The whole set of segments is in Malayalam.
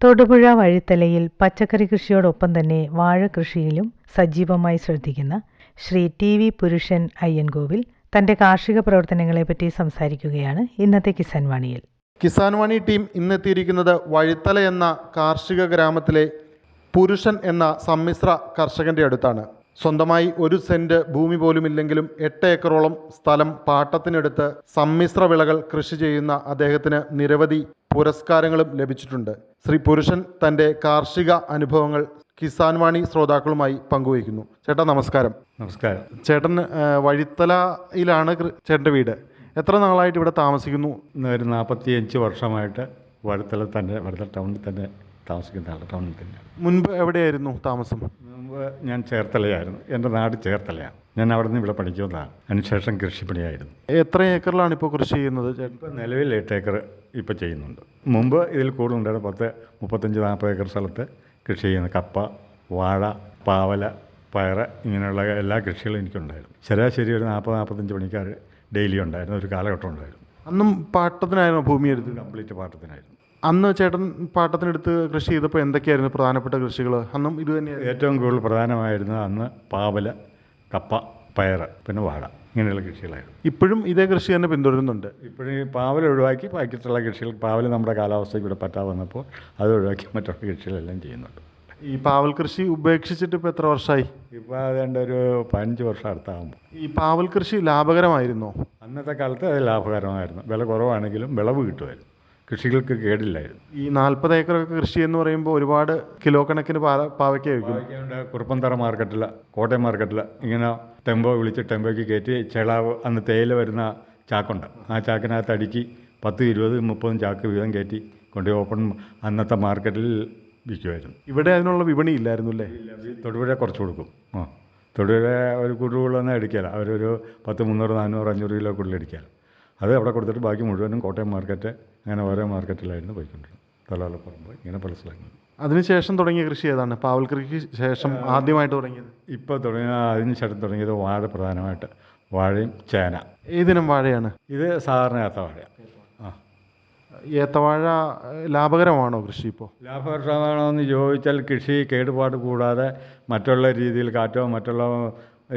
തൊടുപുഴ വഴിത്തലയിൽ പച്ചക്കറി കൃഷിയോടൊപ്പം തന്നെ വാഴ കൃഷിയിലും സജീവമായി ശ്രദ്ധിക്കുന്ന ശ്രീ ടി വി പുരുഷൻ അയ്യൻകോവിൽ തന്റെ കാർഷിക പ്രവർത്തനങ്ങളെപ്പറ്റി സംസാരിക്കുകയാണ് ഇന്നത്തെ കിസാൻ വാണിയിൽ. കിസാൻ വാണി ടീം ഇന്നെത്തിയിരിക്കുന്നത് വഴിത്തല എന്ന കാർഷിക ഗ്രാമത്തിലെ പുരുഷൻ എന്ന സമ്മിശ്ര കർഷകന്റെ അടുത്താണ്. സ്വന്തമായി ഒരു സെന്റ് ഭൂമി പോലുമില്ലെങ്കിലും എട്ട് ഏക്കറോളം സ്ഥലം പാട്ടത്തിനെടുത്ത് സമ്മിശ്ര വിളകൾ കൃഷി ചെയ്യുന്ന അദ്ദേഹത്തിന് നിരവധി പുരസ്കാരങ്ങളും ലഭിച്ചിട്ടുണ്ട്. ശ്രീ പുരുഷൻ തന്റെ കാർഷിക അനുഭവങ്ങൾ കിസാൻ വാണി ശ്രോതാക്കളുമായി പങ്കുവയ്ക്കുന്നു. ചേട്ടാ നമസ്കാരം. നമസ്കാരം. ചേട്ടൻ വഴിത്തലയിലാണ് ചേട്ടന്റെ വീട്. എത്ര നാളായിട്ട് ഇവിടെ താമസിക്കുന്നു? ഒരു നാൽപ്പത്തിയഞ്ച് വർഷമായിട്ട് വഴുത്തല തന്നെ വഴുത്തല ടൗണിൽ തന്നെ താമസിക്കുന്ന ആൾ ടൗണിൽ തന്നെ മുൻപ് എവിടെയായിരുന്നു താമസം? മുൻപ് ഞാൻ ചേർത്തലയായിരുന്നു. എന്റെ നാട് ചേർത്തലയാണ്. ഞാൻ അവിടെ നിന്ന് ഇവിടെ പഠിക്കുന്നതാണ്. അതിനുശേഷം കൃഷിപ്പണിയായിരുന്നു. എത്ര ഏക്കറിലാണ് ഇപ്പോൾ കൃഷി ചെയ്യുന്നത് ചേട്ടൻ? ഇപ്പം നിലവിൽ എട്ട് ഏക്കർ ഇപ്പോൾ ചെയ്യുന്നുണ്ട്. മുമ്പ് ഇതിൽ കൂടുതലുണ്ടായിരുന്നു പത്ത് മുപ്പത്തഞ്ച് നാൽപ്പത് ഏക്കർ സ്ഥലത്ത് കൃഷി ചെയ്യുന്ന കപ്പ വാഴ പാവല പയർ ഇങ്ങനെയുള്ള എല്ലാ കൃഷികളും എനിക്കുണ്ടായിരുന്നു. ശരാശരി ഒരു നാൽപ്പത് നാൽപ്പത്തഞ്ച് പണിക്കാർ ഡെയിലി ഉണ്ടായിരുന്നു. ഒരു കാലഘട്ടം ഉണ്ടായിരുന്നു. അന്നും പാട്ടത്തിനായിരുന്നു ഭൂമി എടുത്ത് കംപ്ലീറ്റ് പാട്ടത്തിനായിരുന്നു. അന്ന് ചേട്ടൻ പാട്ടത്തിനെടുത്ത് കൃഷി ചെയ്തപ്പോൾ എന്തൊക്കെയായിരുന്നു പ്രധാനപ്പെട്ട കൃഷികൾ അന്നും ഇത് തന്നെ ഏറ്റവും കൂടുതൽ പ്രധാനമായിരുന്നത് അന്ന് പാവല കപ്പ പയർ പിന്നെ വാഴ ഇങ്ങനെയുള്ള കൃഷികളായിരുന്നു. ഇപ്പോഴും ഇതേ കൃഷി തന്നെ പിന്തുടരുന്നുണ്ട്. ഇപ്പോഴും ഈ പാവൽ ഒഴിവാക്കി ബാക്കിയുള്ള കൃഷികൾ പാവൽ നമ്മുടെ കാലാവസ്ഥയ്ക്ക് ഇവിടെ പറ്റാ വന്നപ്പോൾ അത് ഒഴിവാക്കി മറ്റുള്ള കൃഷികളെല്ലാം ചെയ്യുന്നുണ്ട്. ഈ പാവൽ കൃഷി ഉപേക്ഷിച്ചിട്ട് ഇപ്പോൾ എത്ര വർഷമായി ഇപ്പോൾ അതേണ്ട ഒരു പതിനഞ്ച് വർഷം അടുത്താകുമ്പോൾ. ഈ പാവൽ കൃഷി ലാഭകരമായിരുന്നോ? അന്നത്തെ കാലത്ത് അത് ലാഭകരമായിരുന്നു. വില കുറവാണെങ്കിലും വിളവ് കിട്ടുമായിരുന്നു. കൃഷികൾക്ക് കേടില്ലായിരുന്നു. ഈ നാൽപ്പത് ഏക്കറൊക്കെ കൃഷി എന്ന് പറയുമ്പോൾ ഒരുപാട് കിലോ കണക്കിന് പാല പാവയ്ക്ക വയ്ക്കും കുറുപ്പന്തറ മാർക്കറ്റിൽ കോട്ടയം മാർക്കറ്റിൽ ഇങ്ങനെ ടെമ്പോ വിളിച്ച് ടെമ്പോയ്ക്ക് കയറ്റി ചെളാവ് അന്ന് തേയില വരുന്ന ചാക്കുണ്ട്. ആ ചാക്കിനകത്ത് അടുക്കി പത്ത് ഇരുപത് മുപ്പതും ചാക്ക് വീതം കയറ്റി കൊണ്ട് ഓപ്പൺ അന്നത്തെ മാർക്കറ്റിൽ വിൽക്കുമായിരുന്നു. ഇവിടെ അതിനുള്ള വിപണി ഇല്ലായിരുന്നു അല്ലേ? തൊടുപുഴ കുറച്ച് കൊടുക്കും. ആ തൊടുപുഴ ഒരു കൂടുതലൊന്നും അടിക്കില്ല അവരൊരു പത്ത് മുന്നൂറ് നാനൂറ് അഞ്ഞൂറ് കിലോ കൂടുതൽ അടിക്കാറ് അത് അവിടെ കൊടുത്തിട്ട് ബാക്കി മുഴുവനും കോട്ടയം മാർക്കറ്റ് അങ്ങനെ ഓരോ മാർക്കറ്റിലായിരുന്നു പോയിക്കൊണ്ടിരുന്നത്. തലാലപ്പറമ്പ് ഇങ്ങനെ പല സ്ഥലങ്ങളിൽ അതിനുശേഷം തുടങ്ങിയ കൃഷി ഏതാണ്? പാവൽ കൃഷിക്ക് ശേഷം ആദ്യമായിട്ട് തുടങ്ങിയത്? ഇപ്പോൾ തുടങ്ങിയ അതിന് ശേഷം തുടങ്ങിയത് വാഴ പ്രധാനമായിട്ട്. വാഴയും ചേന. ഏതിനും വാഴയാണ്? ഇത് സാധാരണ ഏത്തവാഴ ആ. ഏത്തവാഴ ലാഭകരമാണോ കൃഷി ഇപ്പോൾ ലാഭകരമാണോ എന്ന് ചോദിച്ചാൽ കൃഷി കേടുപാട് കൂടാതെ മറ്റുള്ള രീതിയിൽ കാറ്റോ മറ്റുള്ള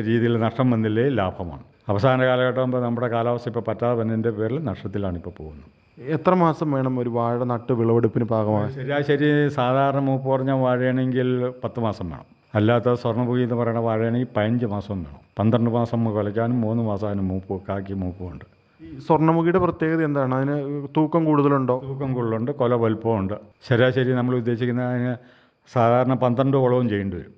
രീതിയിൽ നഷ്ടം വന്നില്ലേ ലാഭമാണ്. അവസാന കാലഘട്ടമാകുമ്പോൾ നമ്മുടെ കാലാവസ്ഥ ഇപ്പോൾ പറ്റാതെ വന്നതിന്റെ പേരിൽ നഷ്ടത്തിലാണ് ഇപ്പോൾ പോകുന്നത്. എത്ര മാസം വേണം ഒരു വാഴ നട്ട് വിളവെടുപ്പിന് പാകമായി ശരാശരി സാധാരണ മൂപ്പ് കുറഞ്ഞ വാഴയാണെങ്കിൽ പത്ത് മാസം വേണം. അല്ലാത്ത സ്വർണപുകി എന്ന് പറയുന്ന വാഴയാണെങ്കിൽ പതിനഞ്ച് മാസം വേണം. പന്ത്രണ്ട് മാസം കുലയ്ക്കാനും മൂന്ന് മാസം അതിന് മൂപ്പ് കാക്കി മൂപ്പുമുണ്ട്. ഈ സ്വർണമുഖിയുടെ പ്രത്യേകത എന്താണ്? അതിന് തൂക്കം കൂടുതലുണ്ടോ? തൂക്കം കൂടുതലുണ്ട് കൊല വലുപ്പമുണ്ട്. ശരാശരി നമ്മൾ ഉദ്ദേശിക്കുന്ന അതിന് സാധാരണ പന്ത്രണ്ട് കുളവും ചെയ്യേണ്ടി വരും.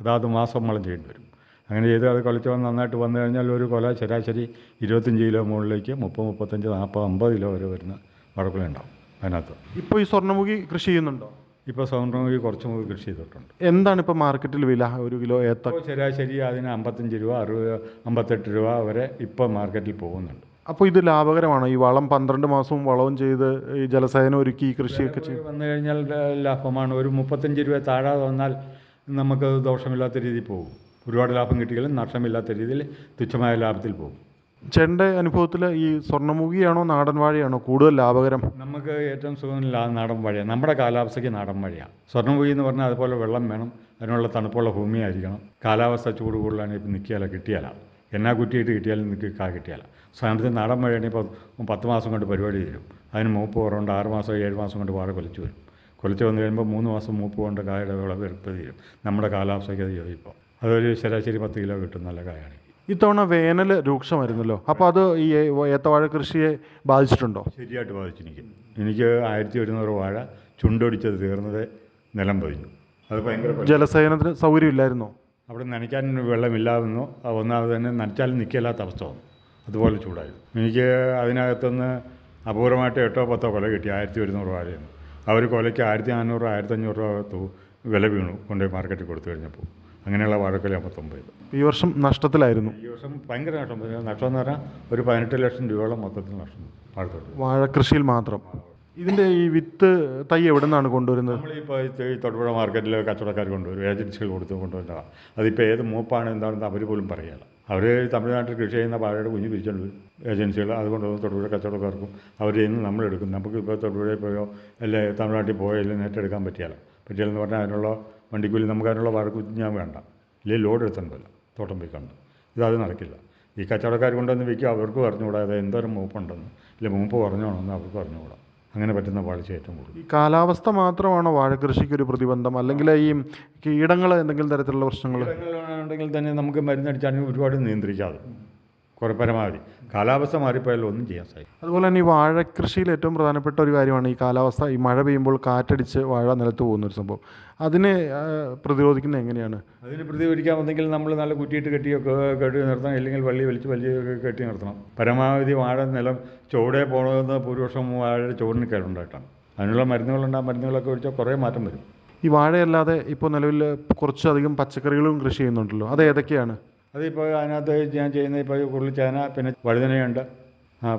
അതാത് മാസം വളം ചെയ്യേണ്ടി വരും. അങ്ങനെ ചെയ്ത് അത് വന്ന് നന്നായിട്ട് വന്നു കഴിഞ്ഞാൽ ഒരു കൊല ശരാശരി ഇരുപത്തഞ്ച് കിലോ മുകളിലേക്ക് മുപ്പത് മുപ്പത്തഞ്ച് നാൽപ്പത് അമ്പത് കിലോ വരെ വരുന്ന വടക്കുല ഉണ്ടാവും അതിനകത്ത്. ഇപ്പോൾ ഈ സ്വർണമുഖി കൃഷി ചെയ്യുന്നുണ്ടോ? ഇപ്പോൾ സ്വർണമുഖി കുറച്ച് മുഖി കൃഷി ചെയ്തിട്ടുണ്ട്. എന്താണ് ഇപ്പോൾ മാർക്കറ്റിൽ വില? ഒരു കിലോ ഏത്ത ശരാശരി അതിന് അമ്പത്തഞ്ച് രൂപ അറുപത് അമ്പത്തെട്ട് രൂപ വരെ ഇപ്പോൾ മാർക്കറ്റിൽ പോകുന്നുണ്ട്. അപ്പോൾ ഇത് ലാഭകരമാണോ? ഈ വളം പന്ത്രണ്ട് മാസവും വളവും ചെയ്ത് ഈ ജലസേചനം ഒരുക്കി ഈ കൃഷിയൊക്കെ ചെയ്ത്. വന്നു കഴിഞ്ഞാൽ ലാഭമാണ്. ഒരു മുപ്പത്തഞ്ച് രൂപ താഴാതെ വന്നാൽ നമുക്ക് ദോഷമില്ലാത്ത രീതിയിൽ പോകും. ഒരുപാട് ലാഭം കിട്ടിയാലും നഷ്ടമില്ലാത്ത രീതിയിൽ തുച്ഛമായ ലാഭത്തിൽ പോകും. ചേട്ടന്റെ അനുഭവത്തിൽ ഈ സ്വർണമുഖിയാണോ നാടൻ വാഴയാണോ കൂടുതൽ ലാഭകരം? നമുക്ക് ഏറ്റവും സുഖം നാടൻ വാഴയാണ്. നമ്മുടെ കാലാവസ്ഥയ്ക്ക് നാടൻ വാഴയാണ് സ്വർണമുഖി എന്ന് പറഞ്ഞാൽ അതുപോലെ വെള്ളം വേണം അതിനുള്ള തണുപ്പുള്ള ഭൂമിയായിരിക്കണം. കാലാവസ്ഥ ചൂട് കൂടുതലാണ് ഇപ്പം നിൽക്കിയാലോ കിട്ടിയാലോ. എന്നാ കുറ്റിയിട്ട് കിട്ടിയാലും നിൽക്കി കാ കിട്ടിയാലോ. സാധനത്തിന് നാടൻ വാഴയാണെങ്കിൽ ഇപ്പോൾ പത്ത് മാസം കൊണ്ട് പരിപാടി തരും. അതിന് മൂപ്പ് കുറവുണ്ട് ആറ് മാസം ഏഴ് മാസം കൊണ്ട് വാഴ കൊലച്ചു വരും. കൊലച്ച് വന്നു കഴിയുമ്പോൾ മൂന്ന് മാസം മൂപ്പ് കൊണ്ട് കായയുടെ വിളവ് എടുത്ത് തീരും. നമ്മുടെ കാലാവസ്ഥയ്ക്ക് അത് യോജിപ്പോൾ അതൊരു ശരാശരി പത്ത് കിലോ കിട്ടും നല്ല കായാണ്. ഇത്തവണ വേനൽ രൂക്ഷമായിരുന്നല്ലോ. അപ്പോൾ അത് ഈ ഏത്തവാഴ കൃഷിയെ ബാധിച്ചിട്ടുണ്ടോ? ശരിയായിട്ട് ബാധിച്ചു എനിക്ക് എനിക്ക് ആയിരത്തി ഒരുന്നൂറ് വാഴ ചുണ്ടൊടിച്ചത് തീർന്നത് നിലം പതിഞ്ഞു. അത് ഭയങ്കര. ജലസേചനത്തിന് സൗകര്യമില്ലായിരുന്നോ? അവിടെ നനയ്ക്കാൻ വെള്ളമില്ലാതെന്നോ ഒന്നാമത് തന്നെ നനച്ചാലും നിൽക്കില്ലാത്ത അവസ്ഥ വന്നു. അതുപോലെ ചൂടായിരുന്നു. എനിക്ക് അതിനകത്തുനിന്ന് അപൂർവമായിട്ട് എട്ടോ പത്തോ കൊല കിട്ടി ആയിരത്തി ഒരുന്നൂറ് വാഴയാണ് അവർ കൊലയ്ക്ക് ആയിരത്തി നാനൂറ് ആയിരത്തി അഞ്ഞൂറ് രൂപ വില വീണു കൊണ്ടുപോയി മാർക്കറ്റിൽ കൊടുത്തു കഴിഞ്ഞപ്പോൾ. അങ്ങനെയുള്ള വാഴക്കൊല അമ്പത്തൊമ്പത് ഈ വർഷം നഷ്ടത്തിലായിരുന്നു. ഈ വർഷം ഭയങ്കര നഷ്ടം. നഷ്ടം എന്ന് പറഞ്ഞാൽ ഒരു പതിനെട്ട് ലക്ഷം രൂപയോളം മൊത്തത്തിൽ നഷ്ടം വാഴത്തോട്ട് വാഴക്കൃഷിയിൽ മാത്രം. ഇതിന്റെ ഈ വിത്ത് തൈ എവിടെ നിന്നാണ് കൊണ്ടുവരുന്നത് നമ്മളിപ്പോൾ ഈ തൊടുപുഴ മാർക്കറ്റിൽ കച്ചവടക്കാർ കൊണ്ടുവരും. ഏജൻസികൾ കൊടുത്ത് കൊണ്ടുവരുന്നതാണ് അതിപ്പോൾ ഏത് മൂപ്പാണ് എന്താണെന്ന് അവർ പോലും പറയുകയില്ല അവർ തമിഴ്നാട്ടിൽ കൃഷി ചെയ്യുന്ന വാഴയുടെ കുഞ്ഞ് പിരിച്ചുകൊണ്ട് വരും ഏജൻസികൾ അതുകൊണ്ട് തൊടുപുഴ കച്ചവടക്കാർക്കും അവർ ചെയ്യുന്ന നമ്മളെടുക്കും നമുക്ക് ഇപ്പോൾ തൊടുപുഴയിൽ പോയോ അല്ലെ തമിഴ്നാട്ടിൽ പോയോ അല്ലെങ്കിൽ നേട്ടെടുക്കാൻ പറ്റിയാലോ? പറ്റിയാലെന്ന് പറഞ്ഞാൽ അതിനുള്ള വണ്ടിക്കൂലി നമുക്കതിനുള്ള ഞാൻ വേണ്ട. ഇല്ലെങ്കിൽ ലോഡ് എടുത്തുണ്ടല്ല തോട്ടം പോയി കണ്ട്. ഇതത് നടക്കില്ല. ഈ കച്ചവടക്കാർ കൊണ്ടുവന്ന് വിൽക്കുക അവർക്ക് പറഞ്ഞുകൂടാ. അത് എന്തോരം മൂപ്പുണ്ടെന്ന്. ഇല്ല മൂപ്പ് പറഞ്ഞോണമെന്ന് അവർക്ക് പറഞ്ഞുകൂടാ. അങ്ങനെ പറ്റുന്ന വാഴ ഏറ്റവും കൂടുതൽ. ഈ കാലാവസ്ഥ മാത്രമാണോ വാഴകൃഷിക്ക് ഒരു പ്രതിബന്ധം? അല്ലെങ്കിൽ ഈ കീടങ്ങൾ എന്തെങ്കിലും തരത്തിലുള്ള പ്രശ്നങ്ങൾ ഉണ്ടെങ്കിൽ തന്നെ നമുക്ക് മരുന്നടിച്ചാണെങ്കിൽ ഒരുപാട് നിയന്ത്രിക്കാതെ. കുറേ പരമാവധി. കാലാവസ്ഥ മാറിപ്പോയാലും ഒന്നും ചെയ്യാൻ സാധിക്കും അതുപോലെ തന്നെ ഈ വാഴക്കൃഷിയിൽ ഏറ്റവും പ്രധാനപ്പെട്ട ഒരു കാര്യമാണ് ഈ കാലാവസ്ഥ. ഈ മഴ പെയ്യുമ്പോൾ കാറ്റടിച്ച് വാഴ നിലത്ത് പോകുന്ന ഒരു സംഭവം. അതിനെ പ്രതിരോധിക്കുന്നത് എങ്ങനെയാണ്? അതിന് പ്രതിരോധിക്കാൻ വന്നെങ്കിൽ നമ്മൾ നല്ല കുറ്റിയിട്ട് കെട്ടിയൊക്കെ കെട്ടി നിർത്തണം. ഇല്ലെങ്കിൽ വള്ളി വലിച്ച് വലിയൊക്കെ കെട്ടി നിർത്തണം. പരമാവധി വാഴ നിലം ചുവടെ പോകണമെന്ന് ഭൂരിപക്ഷം വാഴയുടെ ചുവടിന് കയറുണ്ടായിട്ടാണ് അതിനുള്ള മരുന്നുകളുണ്ട് ആ മരുന്നുകളൊക്കെ ഒഴിച്ചാൽ കുറേ മാറ്റം വരും. ഈ വാഴയല്ലാതെ ഇപ്പോൾ നിലവിൽ കുറച്ചധികം പച്ചക്കറികളും കൃഷി ചെയ്യുന്നുണ്ടല്ലോ. അത് ഏതൊക്കെയാണ്? അതിപ്പോൾ അതിനകത്ത് ഞാൻ ചെയ്യുന്ന ഇപ്പോൾ ചേന പിന്നെ വഴുതനയുണ്ട്.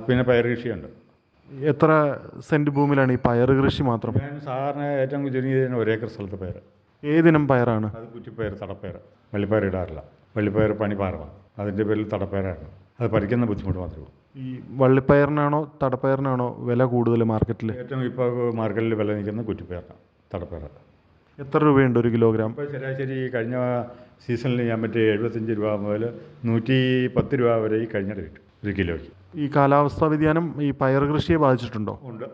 പിന്നെ പയർ കൃഷിയുണ്ട്. എത്ര സെന്റ് ഭൂമിയിലാണ് ഈ പയർ കൃഷി മാത്രം? ഞാൻ സാധാരണ ഏറ്റവും ചുരുങ്ങിയതിന് ഒരേക്കർ സ്ഥലത്ത് പയർ. ഏതിനം പയറാണ്? അത് കുറ്റിപ്പയർ തടപ്പയർ. വള്ളിപ്പയർ ഇടാറില്ല. വള്ളിപ്പയർ പണിപ്പാറമാണ് അതിന്റെ പേരിൽ തടപ്പയറാണ് അത് പഠിക്കുന്ന ബുദ്ധിമുട്ട് മാത്രമേ ഉള്ളൂ. ഈ വള്ളിപ്പയറിനാണോ തടപ്പയറിനാണോ വില കൂടുതൽ മാർക്കറ്റിൽ ഏറ്റവും ഇപ്പോൾ മാർക്കറ്റിൽ വില നിൽക്കുന്ന കുറ്റിപ്പയറാണ് തടപ്പയറാണ്. എത്ര രൂപയുണ്ട് ഒരു കിലോഗ്രാം? ഇപ്പോൾ ശരാശരി കഴിഞ്ഞ സീസണിൽ ഞാൻ മറ്റേ എഴുപത്തഞ്ച് രൂപ മുതൽ നൂറ്റി പത്ത് രൂപ വരെ ഈ കഴിഞ്ഞ റേറ്റ് ഒരു കിലോയ്ക്ക്. ഈ കാലാവസ്ഥാ വ്യതിയാനം ഈ പയർ കൃഷിയെ ബാധിച്ചിട്ടുണ്ടോ? ഉണ്ട്.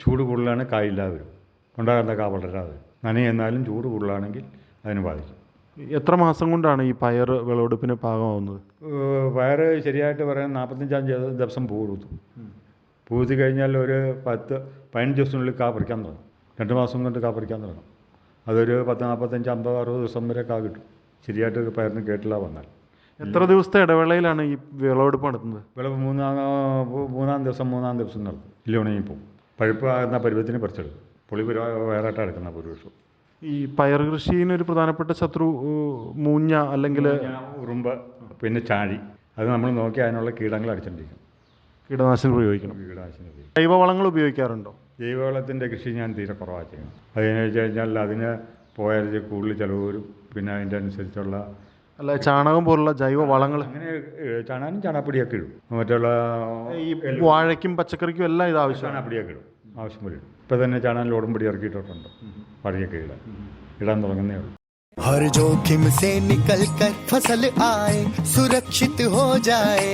ചൂട് കൂടുതലാണ് കായില്ലാതെ വരും. ഉണ്ടാകുന്ന കാ വളരാതെ നനയെന്നാലും ചൂട് കൂടുതലാണെങ്കിൽ അതിന് ബാധിക്കും. എത്ര മാസം കൊണ്ടാണ് ഈ പയർ വിളവെടുപ്പിന് പാകമാവുന്നത്? പയർ ശരിയായിട്ട് പറയാൻ നാൽപ്പത്തഞ്ചാം ദിവസം പൂ കൊടുത്തു പൂത്തി കഴിഞ്ഞാൽ ഒരു പത്ത് പതിനഞ്ച് ദിവസത്തിനുള്ളിൽ കാ പറിക്കാൻ തുടങ്ങും. രണ്ട് മാസം കൊണ്ട് കാ പറിക്കാൻ തുടങ്ങും. അതൊരു പത്ത് നാൽപ്പത്തഞ്ച് അമ്പത് അറുപത് ദിവസം വരെ കാ കിട്ടും ശരിയായിട്ട് പയറിന് കേട്ടില്ല വന്നാൽ. എത്ര ദിവസത്തെ ഇടവേളയിലാണ് ഈ വിളവെടുപ്പ് നടത്തുന്നത്? വിളവ് മൂന്നാം മൂന്നാം ദിവസം മൂന്നാം ദിവസം നടത്തും. ഇല്ല പോകും. പഴുപ്പ് ആകുന്ന പരുവത്തിന് പറിച്ചെടുക്കും. പുളി പുര വേറായിട്ട് എടുക്കുന്ന ഭൂരിപക്ഷം. ഈ പയർ കൃഷിന് ഒരു പ്രധാനപ്പെട്ട ശത്രു മൂഞ്ഞ അല്ലെങ്കിൽ ഉറുമ്പ് പിന്നെ ചാഴി. അത് നമ്മൾ നോക്കി അതിനുള്ള കീടങ്ങൾ അടിച്ചിട്ടിരിക്കും കീടനാശിനി പ്രയോഗിക്കണം കീടനാശിനി. ജൈവവളങ്ങൾ ഉപയോഗിക്കാറുണ്ടോ? ജൈവവളത്തിൻ്റെ കൃഷി ഞാൻ തീരെ കുറവാണ് ചെയ്യുന്നത് അതെന്ന് വെച്ച് കഴിഞ്ഞാൽ അതിന് പോയാൽ കൂടുതൽ ചിലവ് വരും പിന്നെ അതിൻ്റെ അനുസരിച്ചുള്ള അല്ല ചാണകം പോലുള്ള ജൈവ വളങ്ങൾ അങ്ങനെ ഏഹ്, ചാണാനും ചാണാപ്പൊടിയൊക്കെ ഇടും മറ്റുള്ള ഈ വാഴയ്ക്കും പച്ചക്കറിക്കും എല്ലാം ഇത് ആവശ്യമാണ് ചാണാപ്പൊടിയൊക്കെ ഇടും ആവശ്യം പോലെ ഇടും ഇപ്പം തന്നെ ചാണാൻ ലോടും പൊടി ഇറക്കിയിട്ടുണ്ട് പഴയൊക്കെ ഇടാൻ ഇടാൻ തുടങ്ങുന്നേ ഉള്ളൂ हर जोखिम से निकल कर फसल आए सुरक्षित हो जाए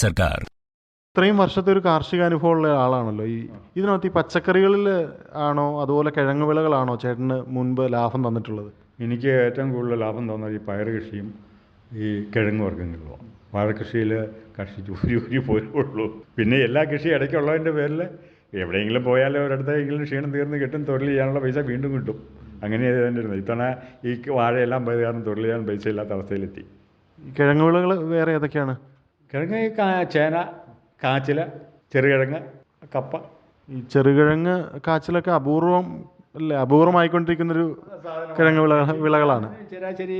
സർക്കാർ. ഇത്രയും വർഷത്തെ ഒരു കാർഷിക അനുഭവമുള്ള ആളാണല്ലോ. ഈ ഇതിനകത്ത് ഈ പച്ചക്കറികളിൽ ആണോ അതുപോലെ കിഴങ്ങ് വിളകളാണോ ചേട്ടന് മുൻപ് ലാഭം തന്നിട്ടുള്ളത്? എനിക്ക് ഏറ്റവും കൂടുതൽ ലാഭം തോന്നുന്നത് ഈ പയർ കൃഷിയും ഈ കിഴങ്ങ് വർഗങ്ങളിലും പയർ കൃഷിയിൽ കർഷി ജോലി ജോലി പോരുള്ളൂ പിന്നെ എല്ലാ കൃഷി ഇടയ്ക്കുള്ളതിന്റെ പേരിൽ എവിടെയെങ്കിലും പോയാലോ ഒരിടത്തെങ്കിലും ക്ഷീണം തീർന്ന് കിട്ടും തൊഴിൽ ചെയ്യാനുള്ള പൈസ വീണ്ടും കിട്ടും. അങ്ങനെ ചെയ്തിരുന്നത് ഇത്തവണ ഈ വാഴയെല്ലാം പോയത് കാരണം തൊഴിൽ ചെയ്യാൻ പൈസ ഇല്ലാത്ത അവസ്ഥയിലെത്തി. കിഴങ്ങ് വിളകൾ വേറെ ഏതൊക്കെയാണ്? കിഴങ്ങ് ചേന കാച്ചിൽ ചെറുകിഴങ്ങ് കപ്പ. ഈ ചെറുകിഴങ്ങ് കാച്ചിലൊക്കെ അപൂർവം അല്ലേ അപൂർവമായിക്കൊണ്ടിരിക്കുന്നൊരു കിഴങ്ങ് വിള വിളകളാണ്. ശരാശരി